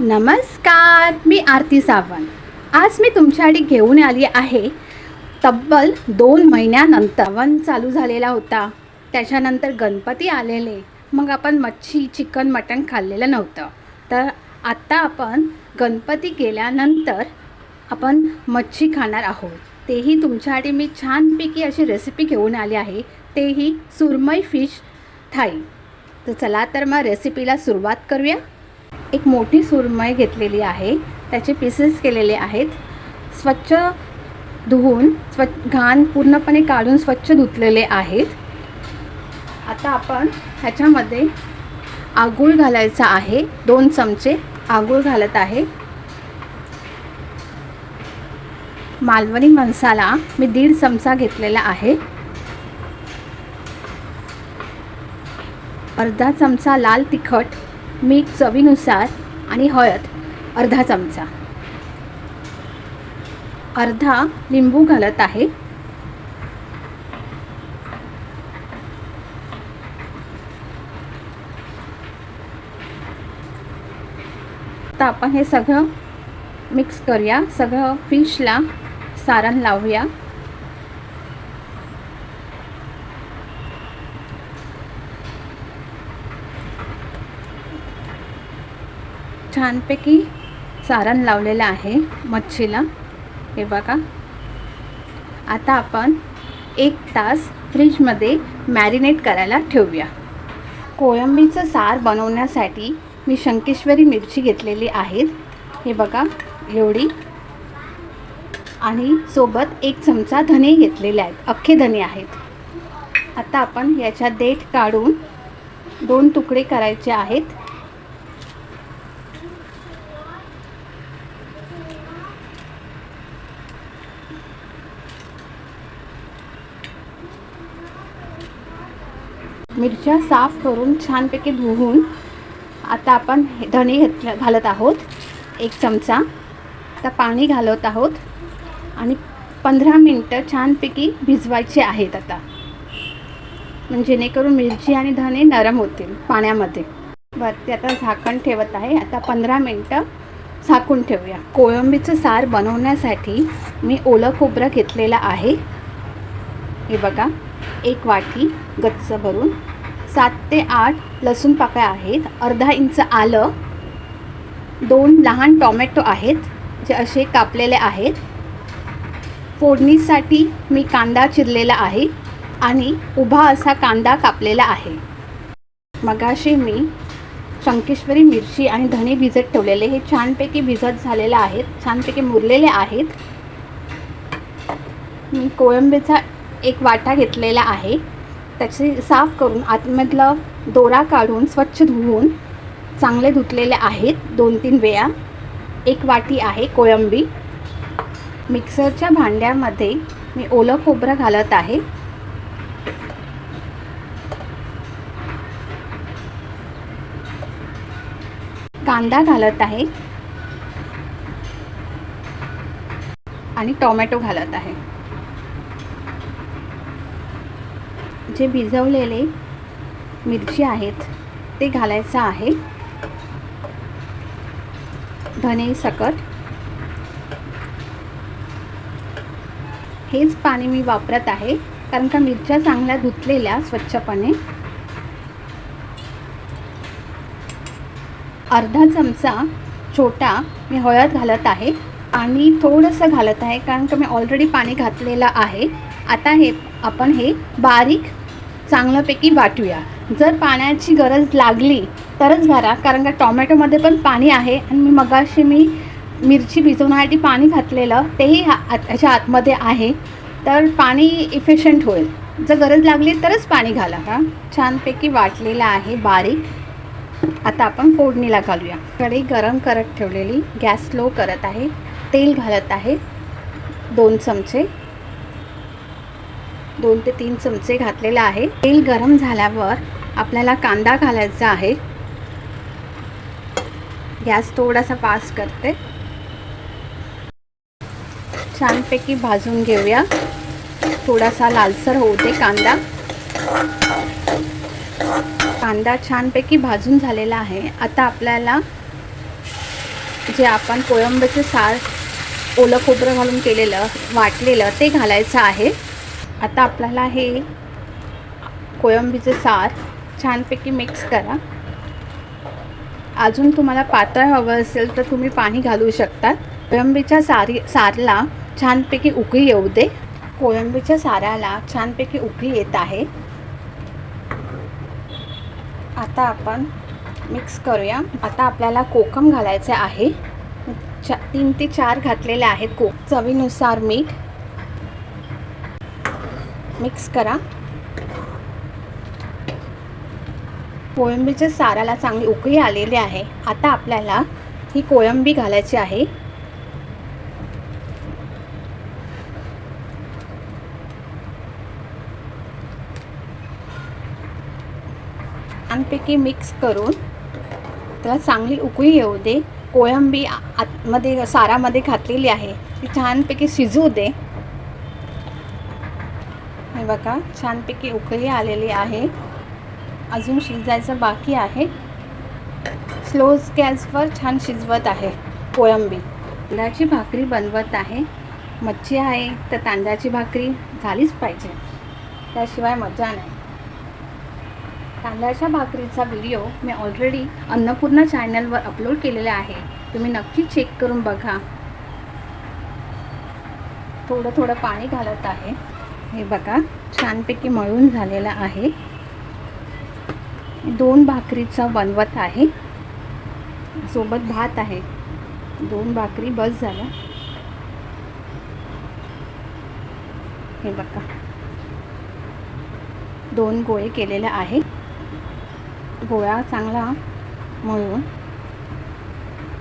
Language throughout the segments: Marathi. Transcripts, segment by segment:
नमस्कार मी आरती सावंत. आज मी तुमच्यासाठी घेऊन आली आहे. तब्बल दोन महिन्यानंतर वन चालू झालेला होता. त्याच्यानंतर गणपती आलेले. मग आपण मच्छी चिकन मटण खाल्लेलं नव्हतं. तर आत्ता आपण गणपती गेल्यानंतर आपण मच्छी खाणार आहोत. तेही तुमच्यासाठी मी छानपैकी अशी रेसिपी घेऊन आली आहे. तेही सुरमई फिश थाई तर चला तर मग रेसिपीला सुरुवात करूया. एक मोठी सुरमई घेतलेली आहे. त्याचे पीसेस केलेले आहेत. स्वच्छ धुवून स्व घाण पूर्णपणे काढून स्वच्छ धुतलेले आहेत. आता आपण ह्याच्यामध्ये आगूळ घालायचा आहे. दोन चमचे आगूळ घालत आहे. मालवणी मसाला मी दीड चमचा घेतलेला आहे. अर्धा चमचा लाल तिखट मीठ चवीनुसार आणि हळद अर्धा चमचा. अर्धा लिंबू घालत आहे. आता आपण हे सगळं मिक्स करूया. सगळं फिशला सारण लावूया. छानपैकी सारण लावलेलं आहे मच्छीला. हे बघा. आता आपण एक तास फ्रीजमध्ये मॅरिनेट करायला ठेवूया. कोळंबीचं सार बनवण्यासाठी मी शंकेश्वरी मिरची घेतलेली आहेत. हे बघा एवढी. आणि सोबत एक चमचा धने घेतलेले आहेत. अख्खे धने आहेत. आता आपण याच्या देठ काढून दोन तुकडे करायचे आहेत. मिरच्या साफ करून छानपैकी धुवून आता आपण धणे घेतलं घालत आहोत. एक चमचा. आता पाणी घालत आहोत. आणि पंधरा मिनटं छानपैकी भिजवायचे आहेत आता. म्हणजे जेणेकरून मिरची आणि धणे नरम होतील पाण्यामध्ये. वरती आता झाकण ठेवत आहे. आता पंधरा मिनटं झाकून ठेवूया. कोळंबीचं सार बनवण्यासाठी मी ओलं खोबरं घेतलेलं आहे. हे बघा. एक वाटी गच्च भरून सात ते आठ लसूण पाकळ्या आहेत. अर्धा इंच आलं. दोन लहान टॉमॅटो आहेत जे असे कापलेले आहेत. फोडणीसाठी मी कांदा चिरलेला आहे आणि उभा असा कांदा कापलेला आहे. मगाशी मी शंकेश्वरी मिरची आणि धणे भिजत ठेवलेले हे छानपैकी भिजत झालेले आहेत छानपैकी मुरलेले आहेत. मी कोळंबीचा एक वाटा घेतलेला आहे. त्याची साफ करून आतमधलं दोरा काढून स्वच्छ धुवून चांगले धुतलेले आहेत. दोन तीन वेळा. एक वाटी आहे कोळंबी. मिक्सरच्या भांड्यामध्ये मी ओलं खोबरं घालत आहे. कांदा घालत आहे. आणि टोमॅटो घालत आहे. जे भिजवलेले मिरची आहेत ते घालायचं आहे. धने सकट. हेच पाणी मी वापरत आहे कारण का मिरच्या चांगल्या धुतलेल्या स्वच्छपणे. अर्धा चमचा छोटा मी हळद घालत आहे आणि थोडंसं घालत आहे कारण का मी ऑलरेडी पाणी घातलेलं आहे. आता हे आपण हे बारीक चांगल्यापैकी वाटूया. जर पाण्याची गरज लागली तरच भरा कारण का टॉमॅटोमध्ये पण पाणी आहे आणि मी मगाशी मी मिरची भिजवण्यासाठी पाणी घातलेलं तेही हा आत ह्याच्या आतमध्ये आहे. तर पाणी इफिशियंट होईल. जर गरज लागली तरच पाणी घाला. हा छानपैकी वाटलेलं आहे बारीक. आता आपण फोडणीला घालूया. कढई गरम करत ठेवलेली. गॅस स्लो करत आहे. तेल घालत आहे. दोन चमचे. दोन ते तीन चमचे घातलेला आहे. तेल गरम झाल्यावर आपल्याला कांदा घालायचा आहे. गॅस थोडासा फास्ट करते. छानपैकी भाजून घेऊया. थोडासा लालसर होऊ दे कांदा. कांदा छानपैकी भाजून झालेला आहे. आता आपल्याला जे आपण कोळंबीचे सार ओलं खोबरं घालून केलेलं वाटलेलं ते घालायचं आहे. आता आपल्याला हे कोळंबीचे सार छानपैकी मिक्स करा. अजून तुम्हाला पातळ हवं असेल तर तुम्ही पाणी घालू शकतात कोळंबीच्या सारी सारला छानपैकी उकळी येऊ दे. कोळंबीच्या साऱ्याला छानपैकी उकळी येत आहे. आता आपण मिक्स करूया. आता आपल्याला कोकम घालायचे आहे. चा तीन ते चार घातलेले आहेत कोक चवीनुसार मीठ. मिक्स करा. कोळंबीच्या साराला चांगली उकळी आलेली आहे. आता आपल्याला ही कोळंबी घालायची आहे. छानपैकी मिक्स करून त्याला चांगली उकळी येऊ दे. कोळंबी आतमध्ये सारामध्ये घातलेली आहे. ती छानपैकी शिजू दे. हे बघा छानपैकी उकळी आलेली आहे. अजून शिजायचं बाकी आहे. स्लो गॅसवर छान शिजवत आहे कोळंबी. तांदळाची भाकरी बनवत आहे. मच्छी आहे तर तांदळाची भाकरी झालीच पाहिजे. त्याशिवाय मजा नाही. तांदळाच्या भाकरीचा व्हिडिओ मी ऑलरेडी अन्नपूर्णा चॅनलवर अपलोड केलेला आहे. तुम्ही नक्की चेक करून बघा. थोडं थोडं पाणी घालत आहे. हे बघा छानपैकी मळून झालेला आहे. दोन भाकरीचा बनवत आहे. सोबत भात आहे. दोन भाकरी बस झाल्या. हे बघा. दोन गोळे केलेले आहे. गोळा चांगला मळून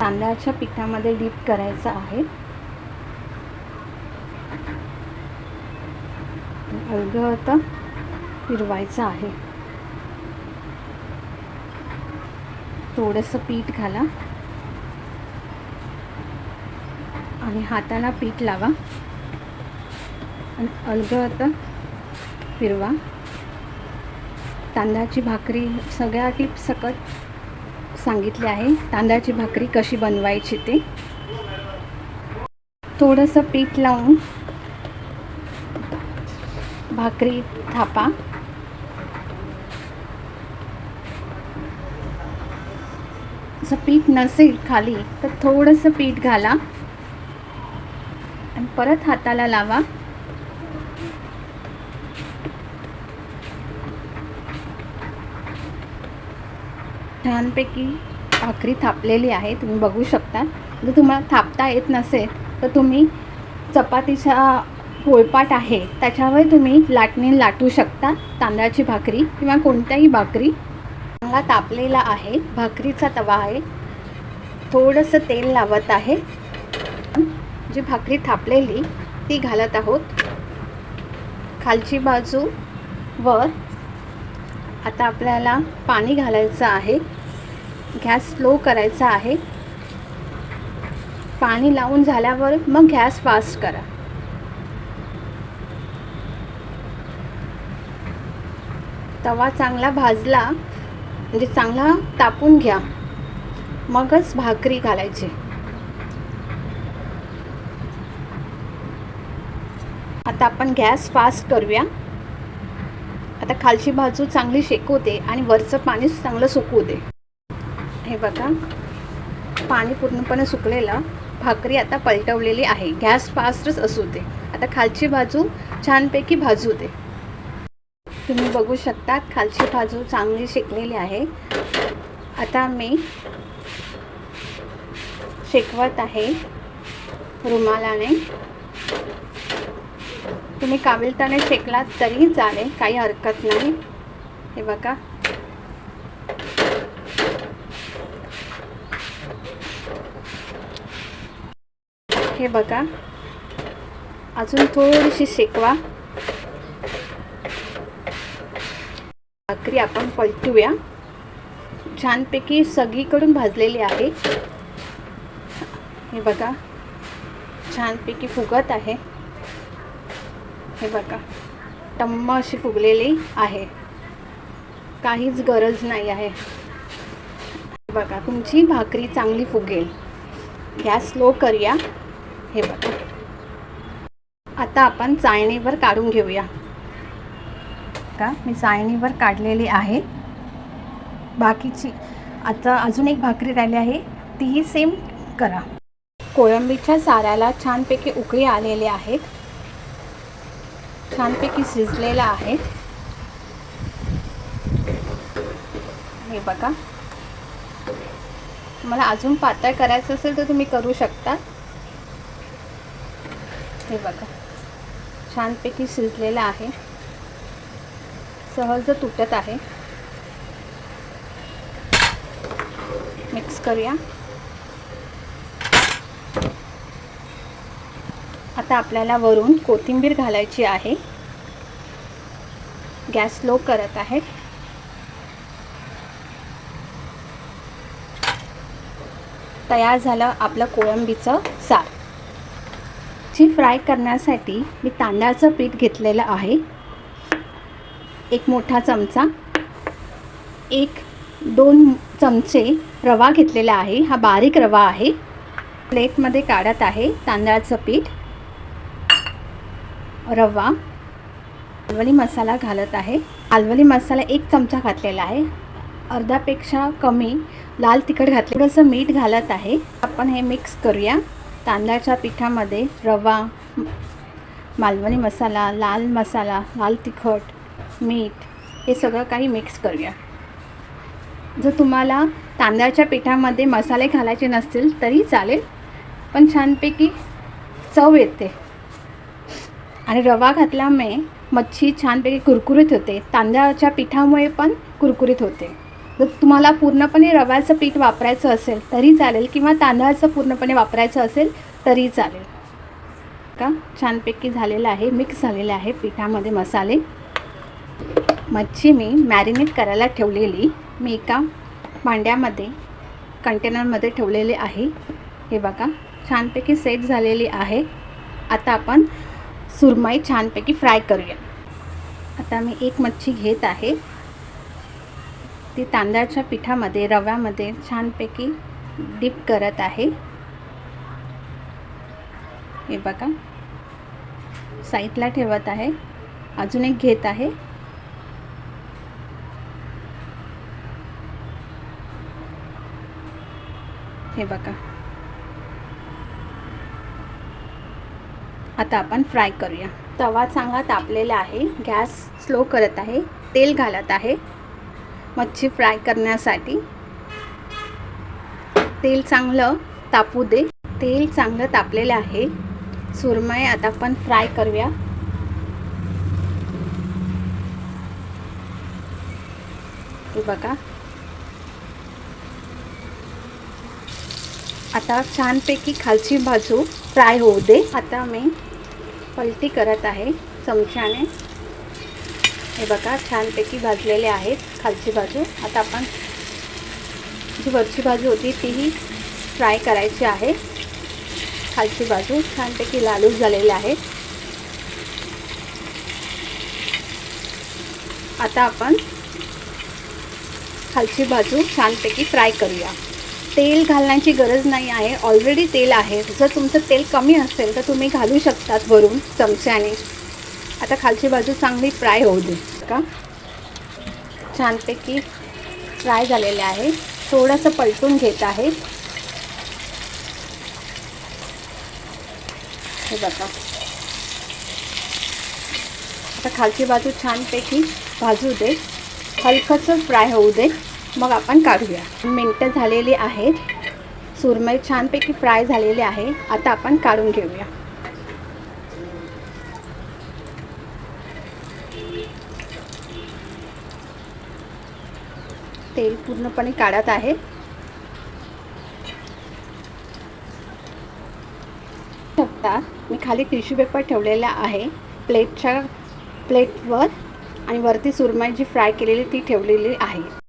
तांदळाच्या पिठामध्ये डीप करायचं आहे. अलगत फिरवायचं आहे. थोडंसं पीठ घाला. आणि हाताला पीठ लावा. आणि अलगत फिरवा. तांदळाची भाकरी सगळ्या टिप सकट सांगितले आहे. तांदळाची भाकरी कशी बनवायची ते. थोडंसं पीठ लावून भाकरी थापा. असं पीठ नसेल खाली तर थोडंसं पीठ घाला. आणि परत हाताला लावा. छानपैकी भाकरी थापलेली आहे तुम्ही बघू शकता. जर तुम्हाला थापता येत नसेल तर तुम्ही चपातीच्या पोळपाट आहे. त्याच्यावर तुम्ही लाटणी लाटू शकता. तांदळाची भाकरी किंवा कोणत्याही भाकरी. चांगला तापलेला आहे. भाकरीचा तवा आहे. थोडंसं तेल लावत आहे. जी भाकरी थापलेली ती घालत आहोत. खालची बाजू वर आता आपल्याला पाणी घालायचं आहे. गॅस स्लो करायचा आहे. पाणी लावून झाल्यावर मग गॅस फास्ट करा. तवा चांगला भाजला म्हणजे चांगला तापून घ्या. मगच भाकरी घालायची. आता आपण गॅस फास्ट करूया. आता खालची बाजू चांगली शेकू दे आणि वरचं पाणी चांगलं सुकू दे हे बघा पाणी पूर्णपणे सुकलेलं भाकरी आता पलटवलेली आहे. गॅस फास्टच असू दे. आता खालची बाजू छानपैकी भाजू दे. तुम्ही बघू शकतात खालची बाजू चांगली शेकलेली आहे. आता मी शेकवत आहे रुमालाने. तुम्ही काविलताने शेकलात तरी चालेल काही हरकत नाही. हे बघा. हे बघा. अजून थोडीशी शेकवा. भाकरी आपण पलटूया. छानपैकी सगळीकडून भाजलेली आहे. हे बघा. छानपैकी फुगत आहे. हे बघा. टम्म अशी फुगलेली आहे. काहीच गरज नाही आहे. बघा तुमची भाकरी चांगली फुगेल. गॅस स्लो करूया. हे बघा. आता आपण चाळणीवर काढून घेऊया. का? मी चाळणीवर काढलेली आहे. बाकीची आता अजून एक भाकरी राहिली आहे तीही सेम करा. कोळंबीच्या साऱ्याला छानपैकी उकळी आलेले आहेत. छानपैकी शिजलेलं आहे. हे बघा. तुम्हाला अजून पातळ करायचं असेल तर तुम्ही करू शकता. हे बघा. छानपैकी शिजलेलं आहे. सहज तुटत आहे. मिक्स करूया. आता आपल्याला वरून कोथिंबीर घालायची आहे. गॅस स्लो करत आहे. तयार झालं आपलं कोळंबीचं सार. ची फ्राय करण्यासाठी मी तांदळाचं पीठ घेतलेलं आहे. एक मोठा चमचा. एक दोन चमचे रवा घेतलेला आहे. हा बारीक रवा आहे. प्लेटमध्ये काढत आहे तांदळाचं पीठ. रवा. अलवली मसाला घालत आहे. अलवली मसाला एक चमचा घातलेला आहे. अर्धापेक्षा कमी लाल तिखट घातले. थोडंसं मीठ घालत आहे. आपण हे मिक्स करूया. तांदळाच्या पिठामध्ये रवा मालवणी मसाला लाल मसाला लाल तिखट मीठ हे सगळं काही मिक्स करूया. जर तुम्हाला तांदळाच्या पिठामध्ये मसाले घालायचे नसतील तरी चालेल. पण छानपैकी चव येते. आणि रवा घातल्यामुळे मच्छी छानपैकी कुरकुरीत होते. तांदळाच्या पिठामुळे पण कुरकुरीत होते. जर तुम्हाला पूर्णपणे रव्याचं पीठ वापरायचं असेल तरी चालेल. किंवा तांदळाचं पूर्णपणे वापरायचं असेल तरी चालेल. का? छानपैकी झालेलं आहे मिक्स झालेलं आहे पिठामध्ये मसाले. मच्छी मी मॅरिनेट करायला ठेवलेली. मी एका भांड्यामध्ये कंटेनरमध्ये ठेवलेले आहे. हे बघा छानपैकी सेट झालेली आहे. आता आपण सुरमई छानपैकी फ्राय करूया. आता मी एक मच्छी घेत आहे. ती तांदळाच्या पिठामध्ये रव्यामध्ये छानपैकी डिप करत आहे. हे बघा साईडला ठेवत आहे. अजून एक घेत आहे. हे बघा. आता आपण फ्राय करूया. तवा चांगला तापलेला आहे. गॅस स्लो करत आहे. तेल घालत आहे. मच्छी फ्राय करण्यासाठी. तेल चांगलं तापू दे. तेल चांगलं तापलेलं आहे. सुरमई आता आपण फ्राय करूया. हे बघा. आता छानपैकी खालची बाजू फ्राय होऊ दे. आता मी पलटी करत आहे चमच्याने. हे बघा छानपैकी भाजलेले आहेत खालची बाजू. आता आपण जी वरची बाजू होती तीही फ्राय करायची आहे. खालची बाजू छानपैकी लालू झालेले आहे. आता आपण खालची बाजू छानपैकी फ्राय करूया. तेल घालण्याची गरज नाही आहे. ऑलरेडी तेल आहे. जर तुमचं तेल कमी असेल तर तुम्ही घालू शकतात वरून चमच्याने. आता खालची बाजू चांगली फ्राय होऊ दे. का छानपैकी फ्राय झालेले आहे. थोडंसं पलटून घेत आहे. हे बघा. आता खालची बाजू छानपैकी भाजू दे. हलकंसं फ्राय होऊ दे. मग आपण काढूया. मिनटं झालेली आहेत. सुरमई छानपैकी फ्राय झालेली आहे. आता आपण काढून घेऊया. तेल पूर्णपणे काढत आहे. शकता मी खाली टिश्यू पेपर ठेवलेला आहे. प्लेटच्या प्लेटवर आणि वरती सुरमई जी फ्राय केलेली ती ठेवलेली आहे.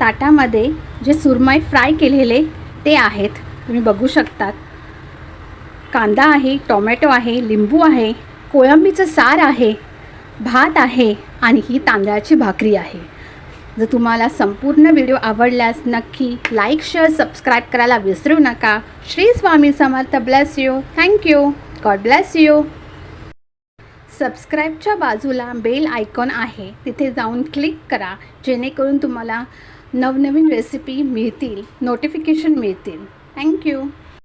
ताटामध्ये जे सुरमई फ्राय केलेले ते आहेत. तुम्ही बघू शकतात. कांदा आहे टोमॅटो आहे लिंबू आहे कोळंबीचं सार आहे भात आहे आणि ही तांदळाची भाकरी आहे. जर तुम्हाला संपूर्ण व्हिडिओ आवडल्यास नक्की लाईक शेअर सबस्क्राईब करायला विसरू नका. Shri Swami Samarth bless you. Thank you God bless you. सबस्क्राईबच्या बाजूला बेल आयकॉन आहे. तिथे जाऊन क्लिक करा. जेणेकरून तुम्हाला नवनवीन रेसिपी मिळतील नोटिफिकेशन मिळतील. थँक्यू